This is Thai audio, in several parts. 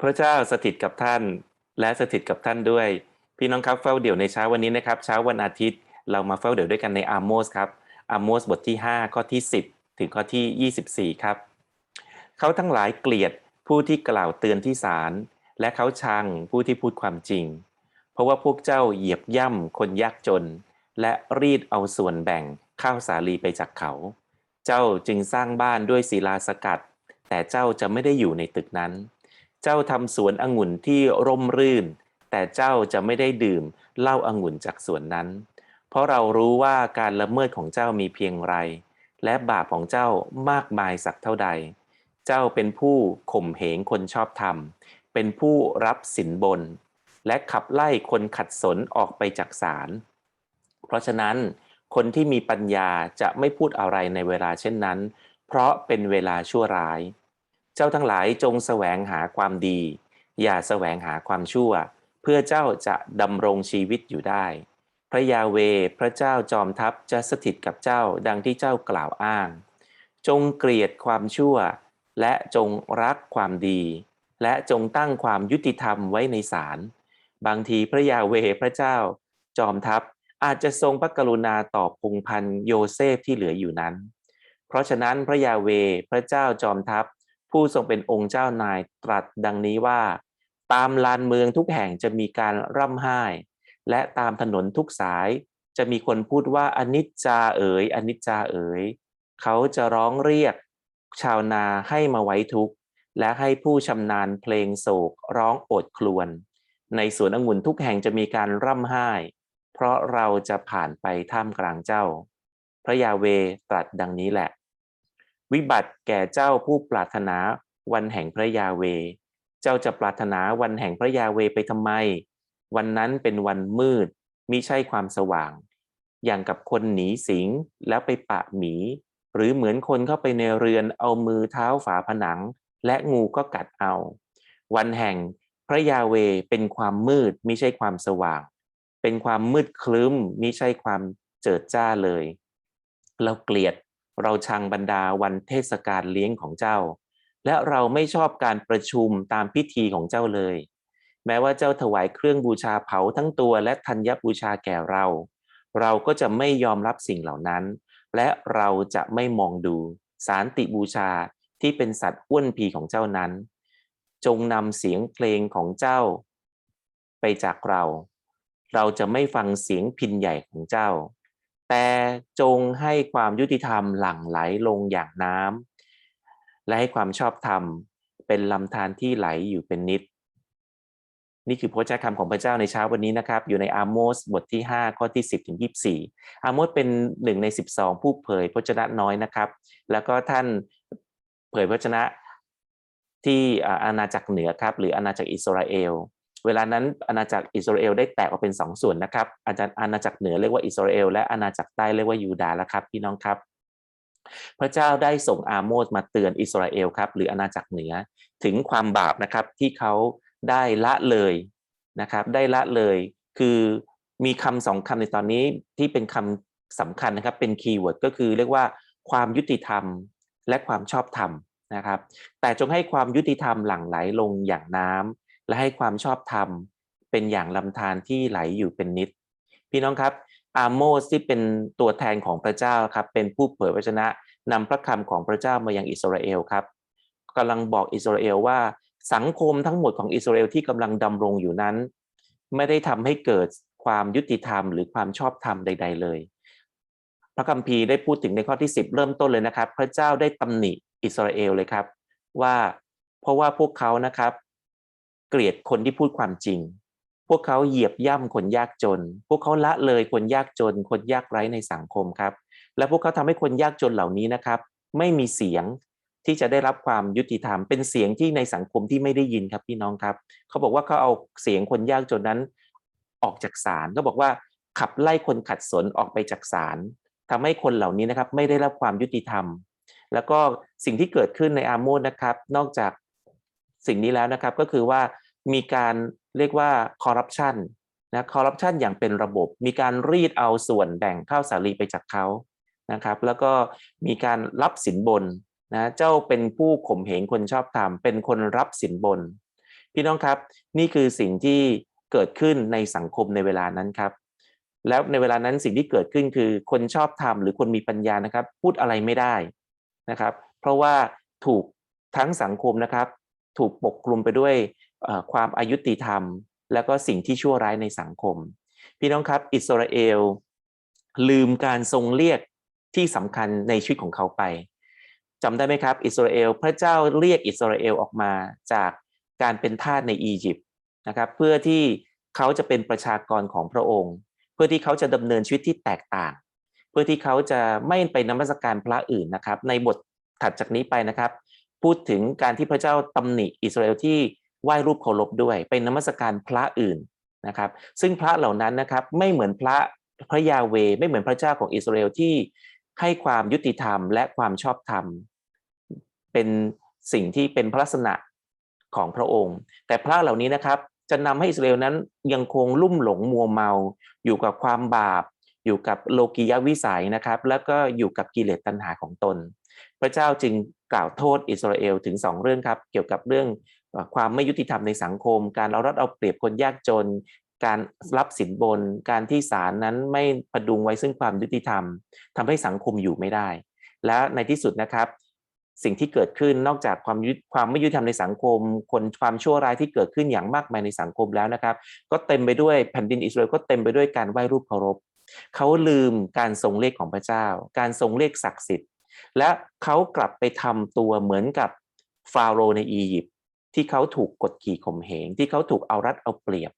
พระเจ้าสถิตกับท่าน และสถิตกับท่านด้วย พี่น้องครับเฝ้าเดี่ยวในเช้าวันนี้นะครับ เช้าวันอาทิตย์เรามาเฝ้าเดี่ยวด้วยกันในอาโมสครับอาโมสบทที่ 5 ข้อที่ 10 ถึงข้อที่ 24 ครับ เขาทั้งหลายเกลียดผู้ที่กล่าวเตือนที่ศาลและเขาชังผู้ที่พูดความจริง เพราะว่าพวกเจ้าเหยียบย่ำคนยากจน และรีดเอาส่วนแบ่งข้าวสาลีไปจากเขา เจ้าจึงสร้างบ้านด้วยศิลาสกัด แต่เจ้าจะไม่ได้อยู่ในตึกนั้น เจ้าทำสวนองุ่นที่ร่มรื่น แต่เจ้าจะไม่ได้ดื่มเหล้าองุ่นจากสวนนั้น เพราะเรารู้ว่าการละเมิดของเจ้ามีเพียงไร และบาปของเจ้ามากมายสักเท่าใด เจ้าเป็นผู้ข่มเหงคนชอบธรรม เป็นผู้รับสินบน และขับไล่คนขัดสนออกไปจากศาลเพราะฉะนั้นคนที่มีปัญญาจะไม่พูดอะไรในเวลาเช่นนั้น เพราะเป็นเวลาชั่วร้าย เจ้าทั้งหลายจงแสวงหาความดี อย่าแสวงหาความชั่ว เพื่อเจ้าจะดำรงชีวิตอยู่ได้ พระยาเวพระเจ้าจอมทัพจะสถิตกับเจ้าดังที่เจ้ากล่าวอ้าง จงเกลียดความชั่ว และจงรักความดี และจงตั้งความยุติธรรมไว้ในศาลบางทีพระยาเวพระเจ้า จอมทัพอาจจะทรงพระกรุณาต่อพงพันโยเซฟที่เหลืออยู่นั้น เพราะฉะนั้นพระยาเวพระเจ้าจอมทัพ ผู้ทรงเป็นองค์เจ้านายตรัสดังนี้ว่า ตามลานเมืองทุกแห่งจะมีการร่ำไห้ และตามถนนทุกสายจะมีคนพูดว่าอนิจจาเอ๋ยอนิจจาเอ๋ยเขาจะร้องเรียกชาวนาให้มาไว้ทุกข์ และให้ผู้ชำนาญเพลงโศกร้องโอดครวญในสวนองุ่นทุกแห่งจะมีการร่ำไห้ เพราะเราจะผ่านไปท่ามกลางเจ้า พระยาเวตรัสดังนี้แหละ วิบัติแก่เจ้าผู้ปรารถนาวันแห่งพระยาเว เจ้าจะปรารถนาวันแห่งพระยาเวไปทำไม วันนั้นเป็นวันมืดมิใช่ความสว่าง อย่างกับคนหนีสิงแล้วไปปะหมี หรือเหมือนคนเข้าไปในเรือนเอามือเท้าฝาผนัง และงูก็กัดเอา วันแห่งพระยาเวเป็นความมืดมิใช่ความสว่าง เป็นความมืดคลึ้มมิใช่ความเจิดจ้าเลย เราเกลียด เราชังบรรดาวันเทศกาลเลี้ยงของเจ้า และเราไม่ชอบการประชุมตามพิธีของเจ้าเลย แม้ว่าเจ้าถวายเครื่องบูชาเผาทั้งตัวและธัญบูชาแก่เรา เราก็จะไม่ยอมรับสิ่งเหล่านั้น และเราจะไม่มองดูสารติบูชาที่เป็นสัตว์อ้วนพีของเจ้านั้น จงนำเสียงเพลงของเจ้า ไปจากเรา เราจะไม่ฟังเสียงพินใหญ่ของเจ้า แต่จงให้ความยุติธรรมหลั่งไหลลงอย่างน้ำและให้ความชอบธรรมเป็นลำธารที่ไหลอยู่เป็นนิด นี่คือพระเจ้าคำของพระเจ้าในเช้าวันนี้นะครับ อยู่ในอาโมสบทที่ 5 ข้อที่ 10ถึง24 อาโมสเป็นหนึ่งใน 12 ผู้เผยพระชนะน้อยนะครับ แล้วก็ท่านเผยพระชนะที่อาณาจักรเหนือครับ หรืออาณาจักรอิสราเอล เวลานั้นอาณาจักรอิสราเอลได้แตกออกเป็นสองส่วนนะครับ อาจารย์อาณาจักรเหนือเรียกว่าอิสราเอลและอาณาจักรใต้เรียกว่ายูดาห์แล้วครับพี่น้องครับ พระเจ้าได้ส่งอาโมสมาเตือนอิสราเอลครับหรืออาณาจักรเหนือถึงความบาปนะครับที่เขาได้ละเลยนะครับได้ละเลยคือมีคำสองคำในตอนนี้ที่เป็นคำสำคัญนะครับเป็นคีย์เวิร์ดก็คือเรียกว่าความยุติธรรมและความชอบธรรมนะครับแต่จงให้ความยุติธรรมหลั่งไหลลงอย่างน้ำ และให้ความชอบธรรมเป็นอย่างลำธารที่ไหลอยู่เป็นนิด พี่น้องครับอาโมสที่เป็นตัวแทนของพระเจ้าครับเป็นผู้เผยพระชนะนำพระคำของพระเจ้ามายังอิสราเอลครับกำลังบอกอิสราเอลว่าสังคมทั้งหมดของอิสราเอลที่กำลังดำรงอยู่นั้น ไม่ได้ทำให้เกิดความยุติธรรมหรือความชอบธรรมใด ๆ เลย พระคัมภีร์ได้พูดถึงในข้อที่ 10 เริ่มต้นเลยนะครับ พระเจ้าได้ตำหนิอิสราเอลเลยครับ ว่าเพราะว่าพวกเขานะครับ เกลียดคนที่พูดความจริง พวกเขาเหยียบย่ำคนยากจน พวกเขาละเลยคนยากจน คนยากไร้ในสังคมครับ และพวกเขาทำให้คนยากจนเหล่านี้นะครับ ไม่มีเสียงที่จะได้รับความยุติธรรม เป็นเสียงที่ในสังคมที่ไม่ได้ยินครับพี่น้องครับ เขาบอกว่าเขาเอาเสียงคนยากจนนั้น ออกจากศาลเขาบอกว่าขับไล่คนขัดสนออกไปจากศาลทำให้คนเหล่านี้นะครับไม่ได้รับความยุติธรรม แล้วก็สิ่งที่เกิดขึ้นในอาโมสนะครับ นอกจากสิ่งนี้แล้วนะครับก็คือว่า มีการเรียกว่าคอร์รัปชันนะคอร์รัปชันอย่างเป็นระบบ มีการรีดเอาส่วนแบ่งข้าวสาลีไปจากเขานะครับ แล้วก็มีการรับสินบนนะเจ้าเป็นผู้ข่มเหงคนชอบธรรมเป็นคนรับสินบน พี่น้องครับนี่คือสิ่งที่เกิดขึ้นในสังคมในเวลานั้นครับ แล้วในเวลานั้นสิ่งที่เกิดขึ้นคือคนชอบธรรมหรือคนมีปัญญานะครับ พูดอะไรไม่ได้นะครับ เพราะว่าถูกทั้งสังคมนะครับ ถูกปกคลุมไปด้วย ความอายุติธรรม แล้วก็สิ่งที่ชั่วร้ายในสังคม พี่น้องครับ อิสราเอล ลืมการทรงเรียกที่สำคัญในชีวิตของเขาไปจำได้ไหมครับ อิสราเอลพระเจ้าเรียกอิสราเอลออกมาจากการเป็นทาสในอียิปต์นะครับ เพื่อที่เขาจะเป็นประชากรของพระองค์ เพื่อที่เขาจะดำเนินชีวิตที่แตกต่าง เพื่อที่เขาจะไม่ไปนมัสการพระอื่นนะครับ ในบทถัดจากนี้ไปนะครับ พูดถึงการที่พระเจ้าตำหนิอิสราเอลที่ ไหว้รูปเคารพด้วย ไปนมัสการพระอื่นนะครับ ซึ่งพระเหล่านั้นนะครับไม่เหมือนพระพระยาเวไม่เหมือนพระเจ้าของอิสราเอลที่ให้ความยุติธรรมและความชอบธรรม เป็นสิ่งที่เป็นพระลักษณะของพระองค์ แต่พระเหล่านี้นะครับจะนำให้อิสราเอลนั้นยังคงลุ่มหลงมัวเมา อยู่กับความบาป อยู่กับโลกียวิสัยนะครับ แล้วก็อยู่กับกิเลสตัณหาของตน พระเจ้าจึงกล่าวโทษอิสราเอลถึงสองเรื่องครับ เกี่ยวกับเรื่อง ความไม่ยุติธรรมในสังคม การเอารัดเอาเปรียบคนยากจน การรับสินบน การที่ศาลนั้นไม่ประดุงไว้ซึ่งความยุติธรรมทำให้สังคมอยู่ไม่ได้ และในที่สุดนะครับ สิ่งที่เกิดขึ้นนอกจากความยุติความไม่ยุติธรรมในสังคม คนความชั่วร้ายที่เกิดขึ้นอย่างมากมายในสังคมแล้วนะครับ ก็เต็มไปด้วยแผ่นดินอิสราเอลก็เต็มไปด้วยการไหว้รูปเคารพเขาลืมการทรงเลขของพระเจ้า การทรงเลขศักดิ์สิทธิ์ และเขากลับไปทำตัวเหมือนกับฟาโรห์ในอียิปต์ ที่เขาถูกกดขี่ข่มเหง ที่เขาถูกเอารัดเอาเปรียบ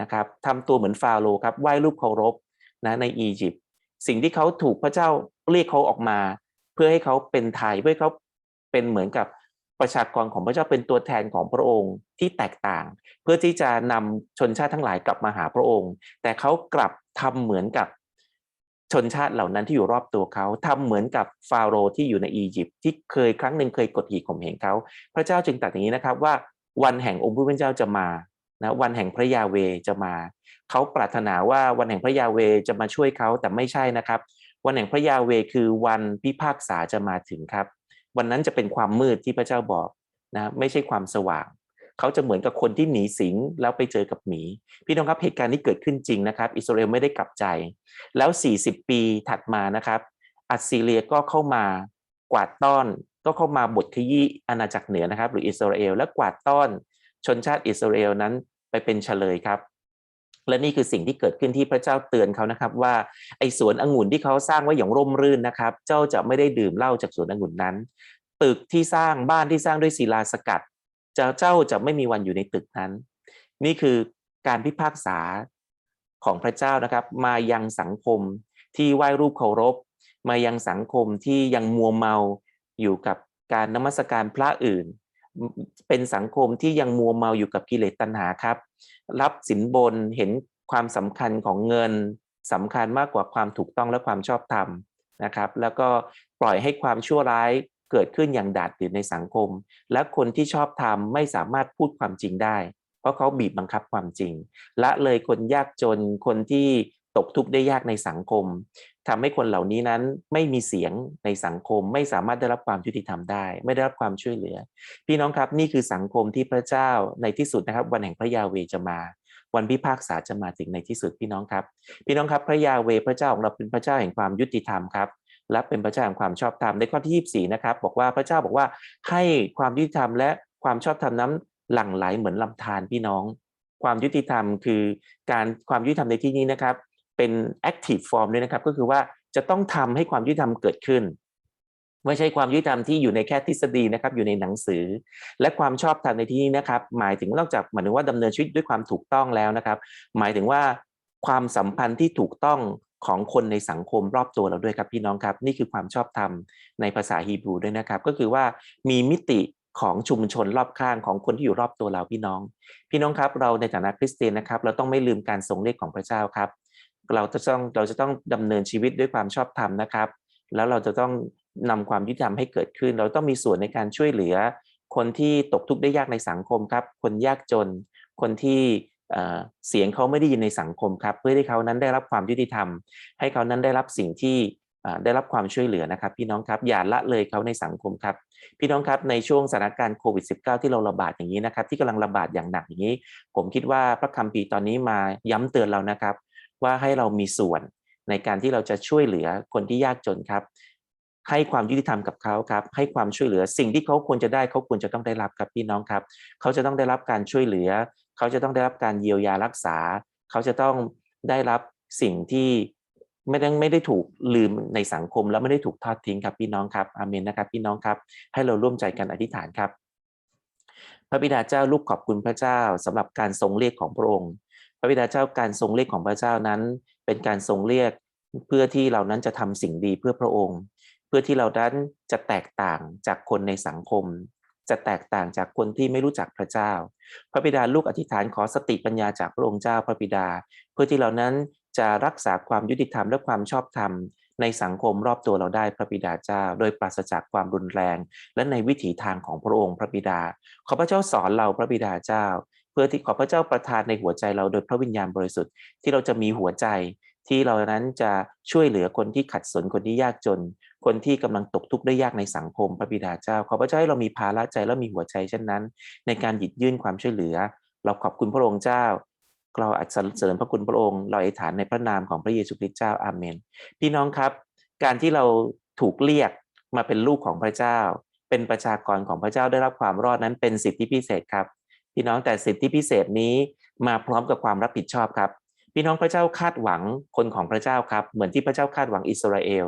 นะครับทำตัวเหมือนฟาโรห์ครับไหว้รูปเคารพนะในอียิปต์สิ่งที่เขาถูกพระเจ้าเรียกเขาออกมา เพื่อให้เขาเป็นไทยเพื่อให้เขาเป็นเหมือนกับประชากรของพระเจ้าเป็นตัวแทนของพระองค์ที่แตกต่าง เพื่อที่จะนำชนชาติทั้งหลายกลับมาหาพระองค์ แต่เขากลับทำเหมือนกับ ชนชาติเหล่านั้นที่อยู่รอบตัวเขาทำเหมือนกับฟาโรห์ที่อยู่ในอียิปต์ที่เคยครั้งหนึ่งเคยกดขี่ข่มเหงเขา พระเจ้าจึงตรัสอย่างนี้นะครับว่าวันแห่งองค์พระผู้เป็นเจ้าจะมานะวันแห่งพระยาเวจะมา เขาปรารถนาว่าวันแห่งพระยาเวจะมาช่วยเขาแต่ไม่ใช่นะครับ วันแห่งพระยาเวคือวันพิพากษาจะมาถึงครับ วันนั้นจะเป็นความมืดที่พระเจ้าบอกนะไม่ใช่ความสว่าง เขาจะเหมือนกับคนที่หนีสิงแล้วไปเจอกับหมี พี่น้องครับเหตุการณ์นี้เกิดขึ้นจริงนะครับ อิสราเอลไม่ได้กลับใจ แล้ว 40 ปีถัดมานะครับอัสซีเรียก็เข้ามากวาดต้อนก็เข้ามาบทขยี้อาณาจักรเหนือนะครับ หรืออิสราเอลและกวาดต้อนชนชาติอิสราเอลนั้นไปเป็นเฉลยครับ และนี่คือสิ่งที่เกิดขึ้นที่พระเจ้าเตือนเขานะครับ ว่าไอ้สวนองุ่นที่เขาสร้างไว้อย่างร่มรื่นนะครับ เจ้าจะไม่ได้ดื่มเหล้าจากสวนองุ่นนั้น ตึกที่สร้างบ้านที่สร้างด้วยศิลาสกัด จ้าเจ้าจะไม่มีวันอยู่ในตึกนั้น นี่คือการพิพากษาของพระเจ้านะครับ มายังสังคมที่ไหว้รูปเคารพ มายังสังคมที่ยังมัวเมาอยู่กับการนมัสการพระอื่น เป็นสังคมที่ยังมัวเมาอยู่กับกิเลสตัณหาครับ รับสินบนเห็นความสำคัญของเงินสำคัญมากกว่าความถูกต้องและความชอบธรรมนะครับ แล้วก็ปล่อยให้ความชั่วร้าย เกิดขึ้นอย่างดาดดื่นในสังคม และคนที่ชอบธรรมไม่สามารถพูดความจริงได้ เพราะเขาบีบบังคับความจริง ละเลยคนยากจนคนที่ตกทุกข์ได้ยากในสังคมทำให้คนเหล่านี้นั้นไม่มีเสียงในสังคม ไม่สามารถได้รับความยุติธรรมได้ ไม่ได้รับความช่วยเหลือ พี่น้องครับนี่คือสังคมที่พระเจ้าในที่สุดนะครับ วันแห่งพระยาเวจะมา วันพิพากษาจะมาถึงในที่สุดพี่น้องครับ พี่น้องครับพระยาเวพระเจ้าของเราเป็นพระเจ้าแห่งความยุติธรรมครับ และเป็นพระเจ้าแห่งความชอบธรรมในข้อที่ 24 นะครับ บอกว่าพระเจ้าบอกว่าให้ความยุติธรรมและความชอบธรรมนั้นหลั่งไหลเหมือนลำธารพี่น้อง ความยุติธรรมคือการความยุติธรรมในที่นี้นะครับ เป็น active form ด้วยนะครับ ก็คือว่าจะต้องทำให้ความยุติธรรมเกิดขึ้นไม่ใช่ความยุติธรรมที่อยู่ในแค่ทฤษฎีนะครับอยู่ในหนังสือ และความชอบธรรมในที่นี้นะครับ หมายถึงนอกจากหมายถึงว่าดำเนินชีวิตด้วยความถูกต้องแล้วนะครับ หมายถึงว่าความสัมพันธ์ที่ถูกต้อง ของคนในสังคมรอบตัวเราด้วยครับพี่น้องครับ นี่คือความชอบธรรมในภาษาฮีบรูด้วยนะครับ ก็คือว่ามีมิติของชุมชนรอบข้างของคนที่อยู่รอบตัวเราพี่น้อง พี่น้องครับเราในฐานะคริสเตียนนะครับ เราต้องไม่ลืมการทรงเลขของพระเจ้าครับ เราจะต้องเราจะต้องดำเนินชีวิตด้วยความชอบธรรมนะครับ แล้วเราจะต้องนำความยุติธรรมให้เกิดขึ้น เราต้องมีส่วนในการช่วยเหลือ คนที่ตกทุกข์ได้ยากในสังคมครับ คนยากจน คนที่ เสียงเขาไม่ได้ยินในสังคมครับ เพื่อให้เขานั้นได้รับความยุติธรรม ให้เขานั้นได้รับสิ่งที่ได้รับความช่วยเหลือนะครับ พี่น้องครับอย่าละเลยเขาในสังคมครับ พี่น้องครับในช่วงสถานการณ์โควิด -19 ที่เราระบาดอย่างนี้นะครับ ที่กำลังระบาดอย่างหนักอย่างนี้ ผมคิดว่าพระคัมภีร์ตอนนี้มาย้ำเตือนเรานะครับ ว่าให้เรามีส่วนในการที่เราจะช่วยเหลือคนที่ยากจนครับ ให้ความยุติธรรมกับเขาครับ ให้ความช่วยเหลือสิ่งที่เขาควรจะได้เขาควรจะต้องได้รับครับพี่น้องครับ เขาจะต้องได้รับการช่วยเหลือ เขาจะต้องได้รับการเยียวยารักษา เขาจะต้องได้รับสิ่งที่ไม่ได้ไม่ได้ถูกลืมในสังคม แล้วไม่ได้ถูกทอดทิ้งครับพี่น้องครับอาเมนนะครับพี่น้องครับ ให้เราร่วมใจกันอธิษฐานครับพระบิดาเจ้าลูกขอบคุณพระเจ้าสำหรับการทรงเรียกของพระองค์ พระบิดาเจ้าการทรงเรียกของพระเจ้านั้น เป็นการทรงเรียกเพื่อที่เรานั้นจะทำสิ่งดีเพื่อพระองค์ เพื่อที่เรานั้นจะแตกต่างจากคนในสังคม จะแตกต่างจากคนที่ไม่รู้จักพระเจ้า พระบิดาลูกอธิษฐานขอสติปัญญาจากพระองค์เจ้าพระบิดา เพื่อที่เรานั้นจะรักษาความยุติธรรมและความชอบธรรม ในสังคมรอบตัวเราได้พระบิดาเจ้า โดยปราศจากความรุนแรง และในวิถีทางของพระองค์พระบิดา ขอพระเจ้าสอนเราพระบิดาเจ้า เพื่อที่ขอพระเจ้าประทานในหัวใจเราโดยพระวิญญาณบริสุทธิ์ที่เราจะมีหัวใจ ที่เรานั้นจะช่วยเหลือคนที่ขัดสนคนที่ยากจน คนที่กำลังตกทุกข์ได้ยากในสังคมพระบิดาเจ้า ขอพระเจ้าให้เรามีภาระใจและมีหัวใจเช่นนั้น ในการหยิบยื่นความช่วยเหลือ เราขอบคุณพระองค์เจ้า เราอัศเสริญพระคุณพระองค์ เราอธิษฐานในพระนามของพระเยซูคริสต์เจ้าอาเมน พี่น้องครับ การที่เราถูกเรียกมาเป็นลูกของพระเจ้า เป็นประชากรของพระเจ้าได้รับความรอดนั้นเป็นสิทธิพิเศษครับ พี่น้องแต่สิทธิพิเศษนี้มาพร้อมกับความรับผิดชอบครับ พี่น้องพระเจ้าคาดหวังคนของพระเจ้าครับ เหมือนที่พระเจ้าคาดหวังอิสราเอล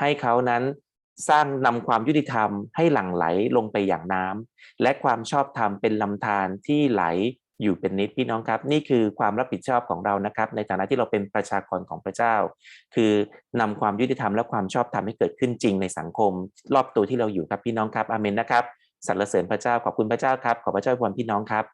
ให้เขานั้นสร้างนำความยุติธรรมให้หลั่งไหลลงไปอย่างน้ำและความชอบธรรมเป็นลำธารที่ไหลอยู่เป็นนิดพี่น้องครับ นี่คือความรับผิดชอบของเรานะครับ ในฐานะที่เราเป็นประชากรของพระเจ้า คือนำความยุติธรรมและความชอบธรรมให้เกิดขึ้นจริงในสังคม รอบตัวที่เราอยู่ครับพี่น้องครับอาเมนนะครับสรรเสริญพระเจ้าขอบคุณพระเจ้าครับ ขอพระเจ้าพรพี่น้องครับ